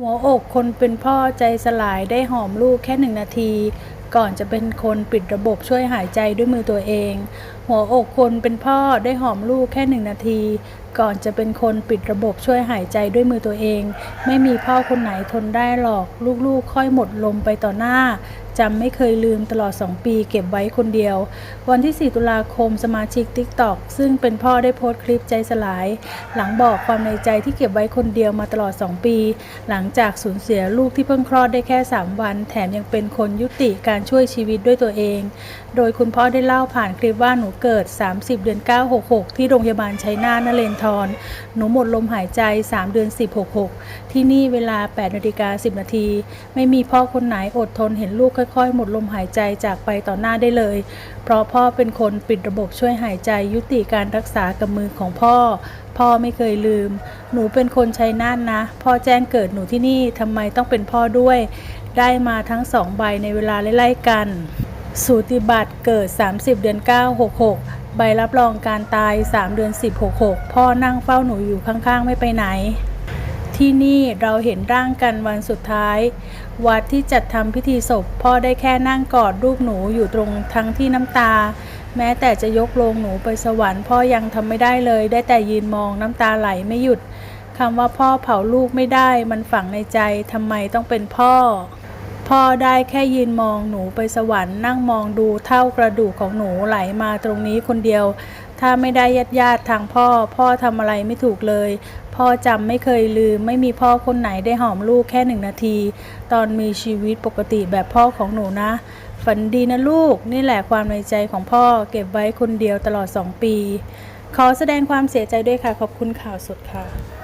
หัวอกคนเป็นพ่อใจสลายได้หอมลูกแค่หนึ่งนาที ก่อนจะเป็นคนปิดระบบช่วยหายใจด้วยมือตัวเอง หัวอกคนเป็นพ่อได้หอมลูกแค่หนึ่งนาที ก่อนจะเป็นคนปิดระบบช่วยหายใจด้วยมือตัวเอง ไม่มีพ่อคนไหนทนได้หรอก ลูกๆ ค่อยหมดลมไปต่อหน้าจำไม่เคยลืมตลอด 2 ปีเก็บไว้คนเดียว วันที่ 4 ตุลาคมสมาชิก TikTok ซึ่งเป็นพ่อได้โพสต์คลิปใจสลาย หลังบอกความในใจที่เก็บไว้คนเดียวมาตลอด 2 ปี หลังจากสูญเสียลูกที่เพิ่งคลอดได้แค่ 3 วัน แถมยังเป็นคนยุติการช่วยชีวิตด้วยตัวเอง โดยคุณพ่อได้เล่าผ่านคลิปว่าหนูเกิด 30 เดือน 9 66 ที่โรงพยาบาลชัยนาทนเรนทรหนูหมดลมหายใจ 3 เดือน 10 66 ที่นี่เวลา8นาฬิกา10 นาที ไม่มีพ่อคนไหนอดทนเห็นลูกค่อยๆ หมดลมหายใจจากไปต่อหน้าได้เลย เพราะพ่อเป็นคนปิดระบบช่วยหายใจยุติการรักษากับมือของพ่อพ่อไม่เคยลืม หนูเป็นคนชัยนาทนะ พ่อแจ้งเกิดหนูที่นี่ทำไมต้องเป็นพ่อด้วย ได้มาทั้งสองใบในเวลาไล่ๆกัน สูติบัตรเกิด 30 เดือน 9 66 ใบรับรองการตาย 3 เดือน 10 66 พ่อนั่งเฝ้าหนูอยู่ข้างๆ ไม่ไปไหน ที่นี่เราเห็นร่างกันวันสุดท้าย วัดที่จัดทำพิธีศพ พ่อได้แค่นั่งกอดรูปหนูอยู่ตรงทั้งที่น้ำตา แม้แต่จะยกโลงหนูไปสวรรค์พ่อยังทำไม่ได้เลย ได้แต่ยืนมองน้ำตาไหลไม่หยุดคำว่าพ่อเผาลูกไม่ได้ มันฝังในใจทำไมต้องเป็นพ่อ พ่อได้แค่ยืนมองหนูไปสวรรค์นั่งมองดูเท่ากระดูกของหนูไหลมาตรงนี้คนเดียว ถ้าไม่ได้ญาติญาติทางพ่อ พ่อทำอะไรไม่ถูกเลย พ่อจำไม่เคยลืม ไม่มีพ่อคนไหนได้หอมลูกแค่หนึ่งนาที ตอนมีชีวิตปกติแบบพ่อของหนูนะ ฝันดีนะลูก นี่แหละความในใจของพ่อ เก็บไว้คนเดียวตลอด2ปี ขอแสดงความเสียใจด้วยค่ะ ขอบคุณข่าวสดค่ะ